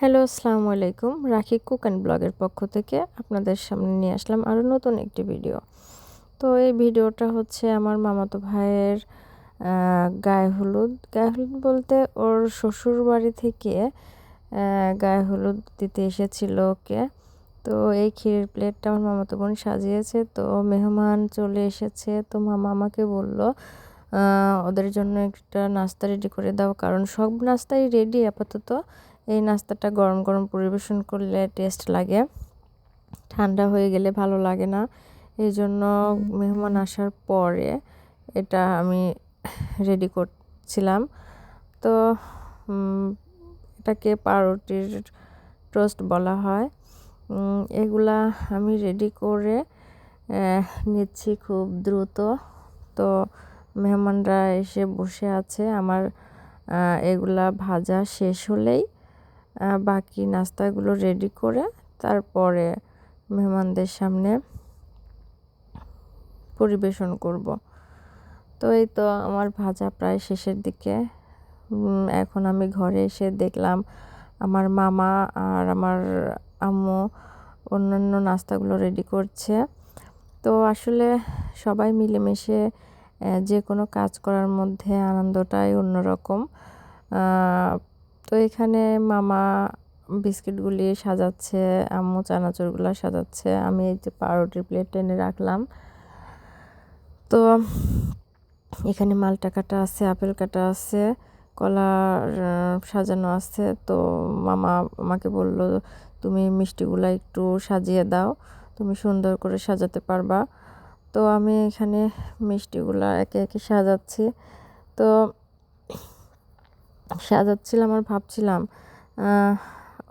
Hello, আসসালামু আলাইকুম। রাখি কুক অ্যান্ড ব্লগের পক্ষ থেকে আপনাদের সামনে নিয়ে আসলাম আরও নতুন একটি ভিডিও। তো এই ভিডিওটা হচ্ছে আমার মামাতো ভাইয়ের গায়ে হলুদ। গায়ে হলুদ বলতে ওর শ্বশুর বাড়ি থেকে গায়ে হলুদ দিতে এসেছিল ওকে। তো এই ক্ষীরের প্লেটটা আমার মামাতো বোন সাজিয়েছে, তো মেহমান চলে এসেছে। তো মামা আমাকে বলল ওদের জন্য একটা নাস্তা রেডি করে দাও, কারণ সব নাস্তাই রেডি আপাতত। এই নাস্তাটা গরম গরম পরিবেশন করলে টেস্ট লাগে। ঠান্ডা হয়ে গেলে ভালো লাগে না। এই জন্য মেহমান আসার পরে এটা আমি রেডি করছিলাম। তো এটাকে পাউরুটির টোস্ট বলা হয়। এগুলা আমি রেডি করে নিচ্ছি খুব দ্রুত। তো, মেহমানরা এসে বসে আছে। আমার এগুলা ভাজা শেষ হলেই বাকি নাস্তাগুলো রেডি করে তারপরে মেহমানদের সামনে পরিবেশন করব। তো এই তো আমার ভাজা প্রায় শেষের দিকে। এখন আমি ঘরে এসে দেখলাম আমার মামা আর আমার আম্মু অন্যান্য নাস্তাগুলো রেডি করছে। তো আসলে সবাই মিলেমিশে যে কোনো কাজ করার মধ্যে আনন্দটাই অন্যরকম। তো এখানে মামা বিস্কিটগুলি সাজাচ্ছে, আম্মু চানাচুরগুলো সাজাচ্ছে। আমি এই যে পাউরুটির প্লেট টেনে রাখলাম। তো এখানে মালটা কাটা আছে, আপেল কাটা আছে, কলা সাজানো আছে। তো মামা আমাকে বলল, তুমি মিষ্টিগুলো একটু সাজিয়ে দাও, তুমি সুন্দর করে সাজাতে পারবা। তো আমি এখানে মিষ্টিগুলো একে একে সাজাচ্ছি। তো সাজাচ্ছিলাম আর ভাবছিলাম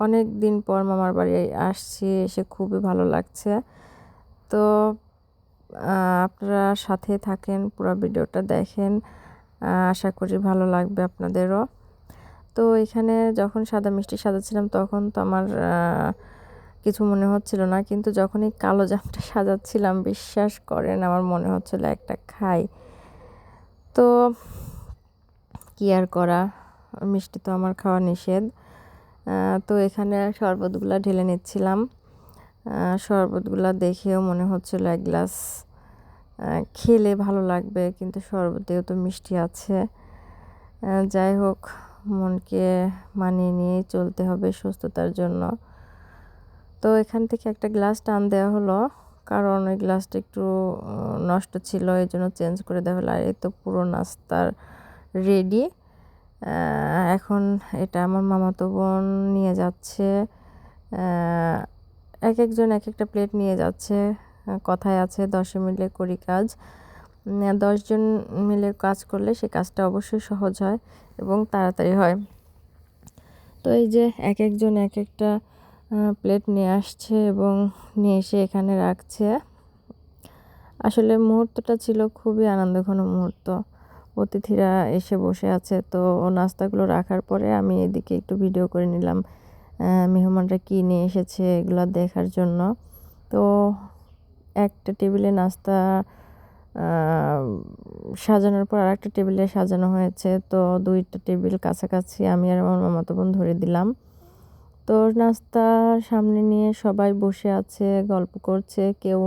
অনেক দিন পর মামার বাড়ি আসছি, এসে খুবই ভালো লাগছে। তো আপনারা সাথে থাকেন, পুরো ভিডিওটা দেখেন আশা করি ভালো লাগবে আপনাদেরও। তো এখানে যখন সাদা মিষ্টি সাজাচ্ছিলাম, তখন তো আমার কিছু মনে হচ্ছিল না, কিন্তু যখন এই কালো জামটা সাজাচ্ছিলাম, বিশ্বাস করেন, আমার মনে হচ্ছিল একটা খাই। তো, কি আর করা? মিষ্টি তো আমার খাওয়া নিষেধ। তো এখানে শরবতগুলো ঢেলে নিচ্ছিলাম। শরবতগুলো দেখেও মনে হচ্ছিল এক গ্লাস খেলে ভালো লাগবে, কিন্তু শরবতেও তো মিষ্টি আছে। যাই হোক, মনকে মানিয়ে নিয়ে চলতে হবে সুস্থতার জন্য। তো এখান থেকে একটা গ্লাস টান দেওয়া হলো, কারণ ওই গ্লাসটা একটু নষ্ট ছিল এই জন্য চেঞ্জ করে দেওয়া হলো। আর এই তো পুরো নাস্তার রেডি। এখন এটা আমার মামাতো বোন নিয়ে যাচ্ছে। এক একজন এক একটা প্লেট নিয়ে যাচ্ছে। কথায় আছে, দশে মিলে করি কাজ। দশজন মিলে কাজ করলে সে কাজটা অবশ্যই সহজ হয় এবং তাড়াতাড়ি হয়। তো এই যে এক একজন এক একটা প্লেট নিয়ে আসছে এবং নিয়ে এসে এখানে রাখছে। আসলে মুহূর্তটা ছিল খুবই আনন্দঘন মুহূর্ত। অতিথিরা এসে বসে আছে। তো নাস্তাগুলো রাখার পরে আমি এদিকে একটু ভিডিও করে নিলাম। মেহমানরা কী নিয়ে এসেছে এগুলো দেখার জন্য। তো একটা টেবিলে নাস্তা সাজানোর পর আর একটা টেবিলে সাজানো হয়েছে। তো দুইটা টেবিল কাছাকাছি আমি আর আমার মামাতো বোন ধরে দিলাম। তো নাস্তা সামনে নিয়ে সবাই বসে আছে, গল্প করছে। কেউ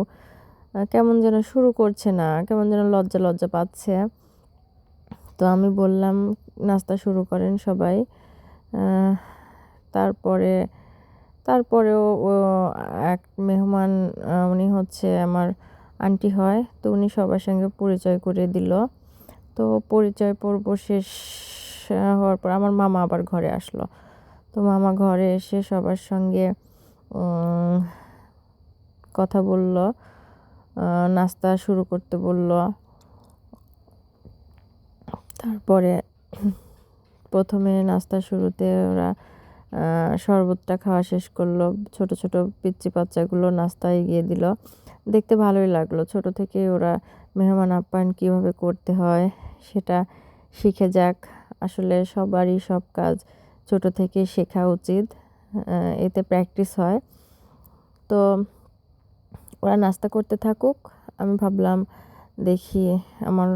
কেমন যেন শুরু করছে না, কেমন যেন লজ্জা লজ্জা পাচ্ছে। তো আমি বললাম, নাস্তা শুরু করেন সবাই। তারপরে, তারপরেও এক মেহমান উনি হচ্ছে আমার আন্টি হয়, তো উনি সবার সঙ্গে পরিচয় করে দিল। তো পরিচয় পর্ব শেষ হওয়ার পর আমার মামা আবার ঘরে আসলো। তো মামা ঘরে এসে সবার সঙ্গে কথা বলল নাস্তা শুরু করতে বলল। তারপরে প্রথমে নাস্তা শুরুতে ওরা শরবতটা খাওয়া শেষ করল। ছোট ছোট পিচ্চি বাচ্চাগুলো নাস্তা এগিয়ে দিল। দেখতে ভালোই লাগল। ছোট থেকে ওরা মেহমান আপ্যায়ন কীভাবে করতে হয় সেটা শিখে যাক। আসলে সবারই সব কাজ ছোট থেকে শেখা উচিত এতে প্র্যাকটিস হয়। তো ওরা নাস্তা করতে থাকুক। আমি ভাবলাম দেখি আমার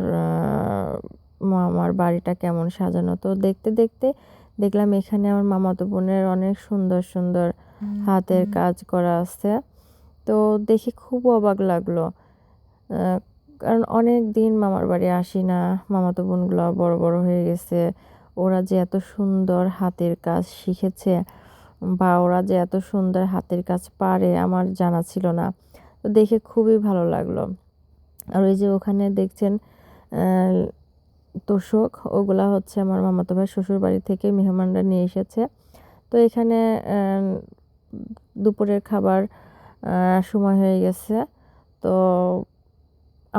আমার বাড়িটা কেমন সাজানো। তো দেখতে দেখতে দেখলাম এখানে আমার মামাতো বোনের অনেক সুন্দর সুন্দর হাতের কাজ করা আছে। তো দেখে খুব অবাক লাগল। কারণ অনেক দিন মামার বাড়ি আসি না। মামাতো বোনগুলো বড় বড় হয়ে গেছে। ওরা যে এত সুন্দর হাতের কাজ শিখেছে বা ওরা যে এত সুন্দর হাতের কাজ পারে আমার জানা ছিল না। তো দেখে খুবই ভালো লাগল। আর ওই যে ওখানে দেখছেন তোষক, ওগুলা হচ্ছে আমার মামাতো ভাই শ্বশুর বাড়ি থেকে মেহমানরা নিয়ে এসেছে। তো এখানে দুপুরের খাবার সময় হয়ে গেছে। তো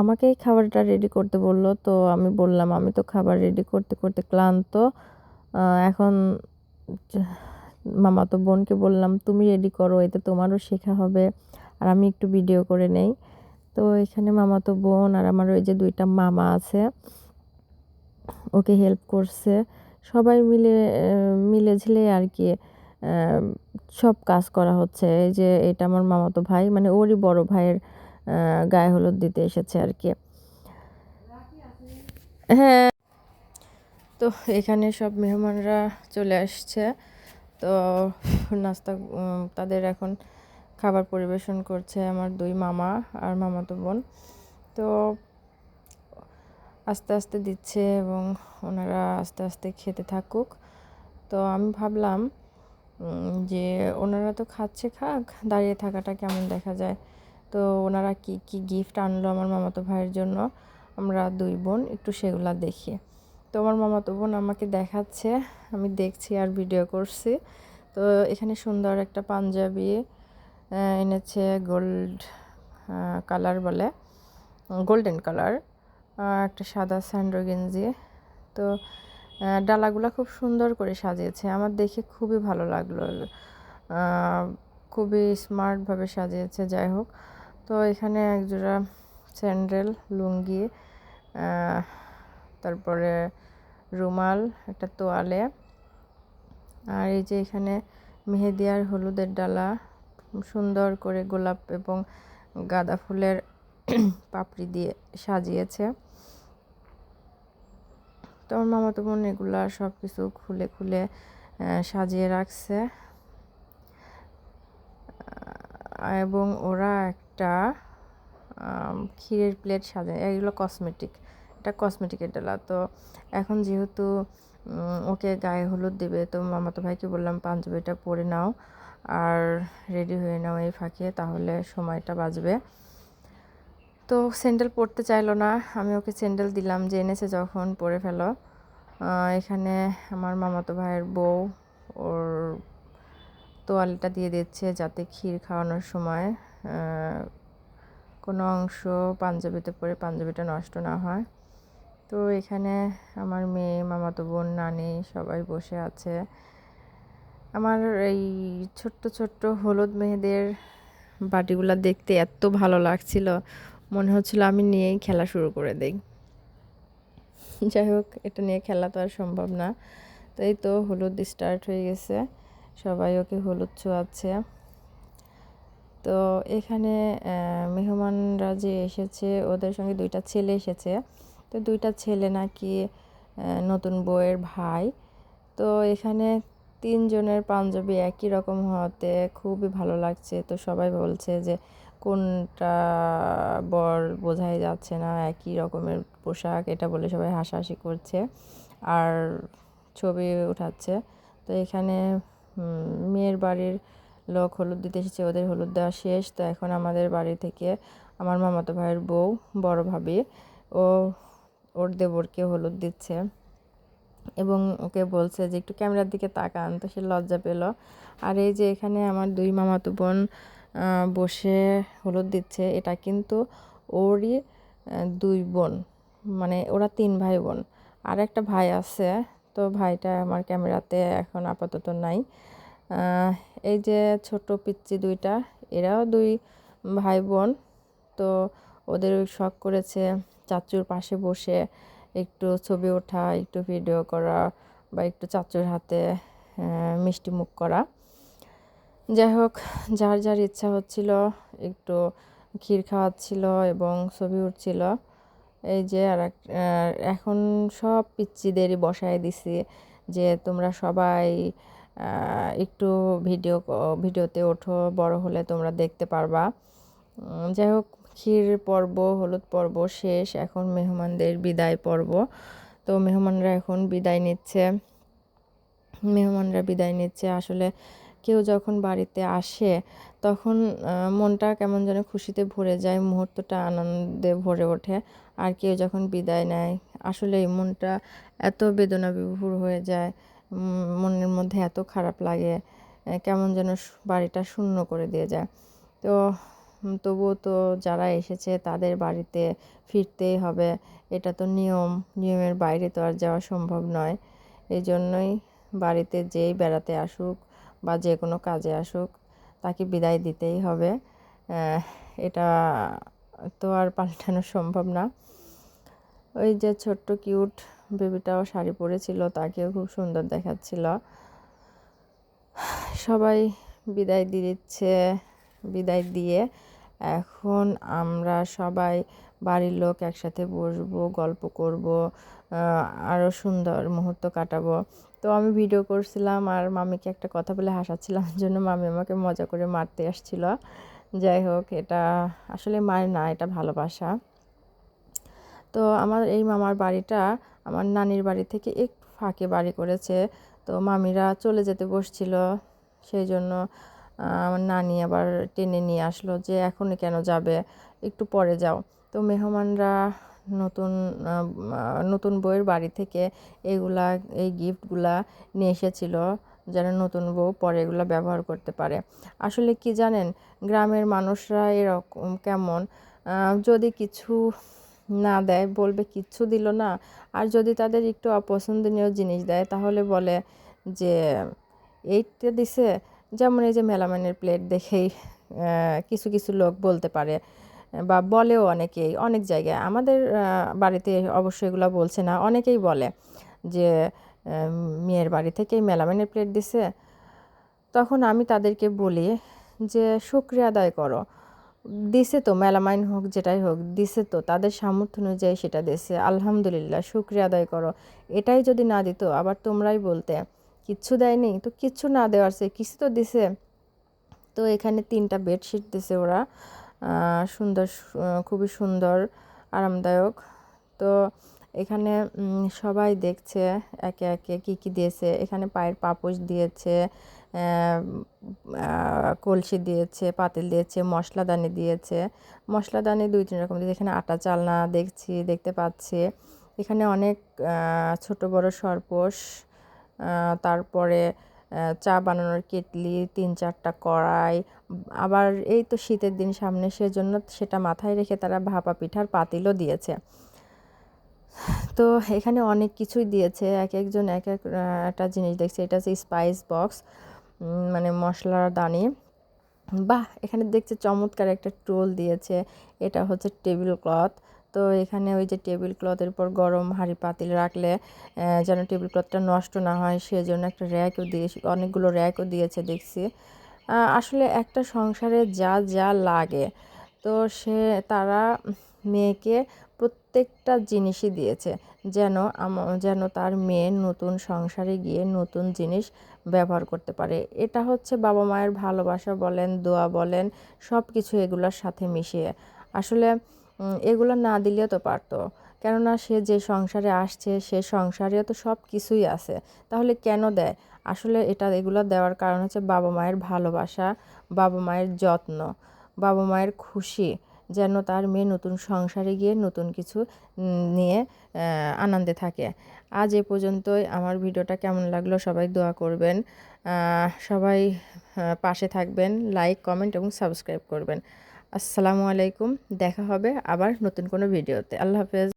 আমাকেই খাবারটা রেডি করতে বলল, তো আমি বললাম, আমি তো খাবার রেডি করতে করতে ক্লান্ত। এখন মামাতো বোনকে বললাম, তুমি রেডি করো, এতে তোমারও শেখা হবে। আর আমি একটু ভিডিও করে নেই। তো এখানে মামাতো বোন আর আমার ওই যে দুইটা মামা আছে ওকে হেল্প করছে। সবাই মিলে মিলে ঝিলে আর কি সব কাজ করা হচ্ছে। এই যে এটা আমার মামাতো ভাই মানে ওরই বড় ভাইয়ের গায়ে হলুদ দিতে এসেছে আর কি। হ্যাঁ। তো এখানে সব মেহমানরা চলে আসছে। তো নাস্তা তাদের এখন খাবার পরিবেশন করছে আমার দুই মামা আর মামাতো বোন। তো আস্তে আস্তে দিচ্ছে এবং ওনারা আস্তে আস্তে খেতে থাকুক। তো আমি ভাবলাম যে ওনারা তো খাচ্ছে, খাক, দাঁড়িয়ে থাকাটা কেমন দেখা যায়। তো ওনারা কি কি গিফট আনলো আমার মামাতো ভাইয়ের জন্য? আমরা দুই বোন একটু সেগুলা দেখি। তো আমার মামাতো বোন আমাকে দেখাচ্ছে, আমি দেখছি আর ভিডিও করছি। তো এখানে সুন্দর একটা পাঞ্জাবি এনেছে গোল্ড কালার বলে গোল্ডেন কালার একটা সাদা স্যান্ডো গেঞ্জি তো ডালাগুলো খুব সুন্দর করে সাজিয়েছে। আমার দেখে খুবই ভালো লাগল। খুবই স্মার্টভাবে সাজিয়েছে, যাই হোক। তো, এখানে একজোড়া স্যান্ডেল, লুঙ্গি তারপরে রুমাল, একটা তোয়ালে। আর এই যে এখানে মেহেদি আর হলুদের ডালা, সুন্দর করে গোলাপ এবং গাঁদা ফুলের পাপড়ি দিয়ে সাজিয়েছে। তো আমার মামাতো বোন এগুলা সব কিছু খুলে খুলে সাজিয়ে রাখছে। এবং ওরা একটা ক্ষীরের প্লেট সাজায় এগুলো কসমেটিক এটা কসমেটিকের ডালা। তো এখন যেহেতু ওকে গায়ে হলুদ দেবে, তো মামাতো ভাইকে বললাম, পাঞ্জাবিটা পরে নাও, আর রেডি হয়ে নাও এই ফাঁকে, তাহলে সময়টা বাঁচবে। তো স্যান্ডেল পরতে চাইলো না। আমি ওকে স্যান্ডেল দিলাম, যে এনেছে যখন পরে ফেলো। এখানে আমার মামাতো ভাইয়ের বউ, ওর তোয়ালেটা দিয়ে দিচ্ছে যাতে ক্ষীর খাওয়ানোর সময় কোনো অংশ পাঞ্জাবিতে পরে পাঞ্জাবিটা নষ্ট না হয়। তো এখানে আমার মেয়ে, মামাতো বোন, নানি সবাই বসে আছে। আমার এই ছোট্ট ছোট্ট হলুদ মেয়েদের বাটিগুলো দেখতে এত ভালো লাগছিল। মনে হচ্ছিল আমি নিয়েই খেলা শুরু করে দেই। যাই হোক এটা নিয়ে খেলা তো আর সম্ভব না। তো এই তো হলুদ স্টার্ট হয়ে গেছে। সবাই ওকে হলুদ ছোঁয়াচ্ছে। তো এখানে মেহমানরা যে এসেছে, ওদের সঙ্গে দুইটা ছেলে এসেছে। তো দুইটা ছেলে নাকি নতুন বউয়ের ভাই। তো এখানে তিনজনের পাঞ্জাবি একই রকম হওয়াতে খুবই ভালো লাগছে। তো সবাই বলছে যে কোনটা বর বোঝাই যাচ্ছে না, একই রকমের পোশাক, এটা বলে সবাই হাসাহাসি করছে। আর ছবি উঠাচ্ছে। তো এখানে মেয়ের বাড়ির লোক হলুদ দিতে এসেছে, ওদের হলুদ দেওয়া শেষ। তো এখন আমাদের বাড়ি থেকে আমার মামাতো ভাইয়ের বউ, বড় ভাবি, ও, ওর দেবরকে হলুদ দিচ্ছে। এবং ওকে বলছে যে, একটু ক্যামেরার দিকে তাকান। তো সে লজ্জা পেল। আর এই যে এখানে আমার দুই মামাতো বোন বসে হলুদ দিচ্ছে। এটা কিন্তু ওরই দুই বোন মানে ওরা তিন ভাই বোন আর একটা ভাই আছে, তো ভাইটা আমার ক্যামেরাতে এখন আপাতত নাই। এই যে ছোট পিচ্চি দুইটা, এরাও দুই ভাই বোন তো ওদের শখ করেছে চাচুর পাশে বসে একটু ছবি ওঠা, একটু ভিডিও করা বা একটু চাচুর হাতে মিষ্টি মুখ করা। যাই হোক, যার যার ইচ্ছা হচ্ছিল, একটু ক্ষীর খাওয়াচ্ছিল এবং ছবি উঠছিল। এই যে আর এখন সব পিচ্চিদেরই বসায় দিছি যে তোমরা সবাই একটু ভিডিও ভিডিওতে ওঠো, বড় হলে তোমরা দেখতে পারবা। যাই হোক, ক্ষীর পর্ব, হলুদ পর্ব শেষ। এখন মেহমানদের বিদায় পর্ব। তো মেহমানরা এখন বিদায় নিচ্ছে। মেহমানরা বিদায় নিচ্ছে। আসলে কেউ যখন বাড়িতে আসে, তখন মনটা কেমন যেন খুশিতে ভরে যায়, মুহূর্তটা আনন্দে ভরে ওঠে। আর কেউ যখন বিদায় নেয় আসলে মনটা এত বেদনা বিভুর হয়ে যায় মনের মধ্যে এত খারাপ লাগে কেমন যেন বাড়িটা শূন্য করে দিয়ে যায়। তো তবুও তো যারা এসেছে, তাদের বাড়িতে ফিরতেই হবে। এটা তো নিয়ম, নিয়মের বাইরে তো আর যাওয়া সম্ভব নয়। এই জন্যই বাড়িতে যেই বেড়াতে আসুক বা যে কোনো কাজে আসুক, তাকে বিদায় দিতেই হবে। এটা তো আর পাল্টানো সম্ভব না। ওই যে ছোট্ট কিউট বেবিটাও শাড়ি পরেছিল, তাকেও খুব সুন্দর দেখাচ্ছিল। সবাই বিদায় দিচ্ছে, বিদায় দিয়ে এখন আমরা সবাই বাড়ির লোক একসাথে বসবো, গল্প করব আরও সুন্দর মুহূর্ত কাটাবো। তো আমি ভিডিও করছিলাম আর মামিকে একটা কথা বলে হাসাচ্ছিলাম জন্য মামি আমাকে মজা করে মারতে আসছিল। যাই হোক, এটা আসলে মায়ের না, এটা ভালোবাসা। তো আমার এই মামার বাড়িটা আমার নানির বাড়ি থেকে একটু ফাঁকে বাড়ি করেছে। তো মামিরা চলে যেতে বসছিল, সেই জন্য আমার নানি আবার টেনে নিয়ে আসলো যে এখনই কেন যাবে, একটু পরে যাও। তো মেহমানরা নতুন নতুন বউয়ের বাড়ি থেকে এগুলা, এই গিফটগুলা নিয়ে এসেছিল যেন নতুন বউ পরে এগুলো ব্যবহার করতে পারে। আসলে কি জানেন, গ্রামের মানুষরা এরকম কেমন যদি কিছু না দেয়, বলবে কিচ্ছু দিল না, আর যদি তাদের একটু অপছন্দনীয় জিনিস দেয়, তাহলে বলে যে, এইটা দিছে? যেমন এই যে মেলামানের প্লেট দেখেই কিছু কিছু লোক বলতে পারে বা বলেও অনেকেই, অনেক জায়গায়। আমাদের বাড়িতে অবশ্য এগুলো বলছে না, অনেকেই বলে যে মেয়ের বাড়ি থেকেই মেলামানের প্লেট দিছে। তখন আমি তাদেরকে বলি যে, শুক্রিয়া আদায় করো। দিছে তো, মেলামাইন হোক, যেটাই হোক, দিছে তো, তাদের সামর্থ্য অনুযায়ী সেটা দিছে। আলহামদুলিল্লাহ, শুক্রিয়া আদায় করো। এটাই যদি না দিত, আবার তোমরাই বলতে, কিচ্ছু দেয়নি? তো কিচ্ছু না দেওয়ার সে কিছু তো দিছে। তো এখানে তিনটা বেডশিট দিছে ওরা। সুন্দর খুবই সুন্দর, আরামদায়ক। তো এখানে সবাই দেখছে, একে একে কি কি দিয়েছে। এখানে পায়ের পাপোশ দিয়েছে কলসি দিয়েছে, পাতিল দিয়েছে, মশলাদানি দিয়েছে। মশলাদানি দুই, তিন রকম দিয়েছে। এখানে আটা চালনা দেখছি, দেখতে পাচ্ছি। এখানে অনেক ছোট বড় সরপোষ তারপরে চা বানানোর কেটলি, তিন চারটা কড়াই আবার এই তো শীতের দিন সামনে, সেজন্য সেটা মাথায় রেখে তারা ভাপা পিঠার পাতিলও দিয়েছে। তো এখানে অনেক কিছুই দিয়েছে। এক একজন এক এক একটা জিনিস দেখছে, এটা হচ্ছে স্পাইস বক্স মানে মশলার দানি। বাহ, এখানে দেখছে চমৎকার একটা টোল দিয়েছে, এটা হচ্ছে টেবিল ক্লথ তো এখানে ওই যে টেবিল ক্লথের উপর গরম হাঁড়ি পাতিল রাখলে যেন টেবিল ক্লথটা নষ্ট না হয়, সেজন্য একটা র্যাকও দিয়ে, অনেকগুলো র্যাকও দিয়েছে, দেখছি। আসলে একটা সংসারে যা যা লাগে। তো সে, তারা মেয়েকে প্রত্যেকটা জিনিসই দিয়েছে। যেন যেন তার মেয়ে নতুন সংসারে গিয়ে নতুন জিনিস ব্যবহার করতে পারে। এটা হচ্ছে বাবা মায়ের ভালোবাসা বলেন, দোয়া বলেন সব কিছু এগুলোর সাথে মিশিয়ে। আসলে এগুলো না দিলেও তো পারতো। কেননা সে যে সংসারে আসছে, সে সংসারেও তো সব কিছুই আছে। তাহলে কেন দেয়? আসলে এটা, এগুলো দেওয়ার কারণ হচ্ছে বাবা মায়ের ভালোবাসা, বাবা মায়ের যত্ন, বাবা মায়ের খুশি যেন তার মেয়ে নতুন সংসারে গিয়ে নতুন কিছু নিয়ে আনন্দে থাকে। আজ এ পর্যন্তই। আমার ভিডিওটা কেমন লাগল সবাই দোয়া করবেন। সবাই পাশে থাকবেন, লাইক, কমেন্ট এবং সাবস্ক্রাইব করবেন। আসসালামু আলাইকুম। দেখা হবে আবার নতুন কোনো ভিডিওতে। আল্লাহ হাফেজ।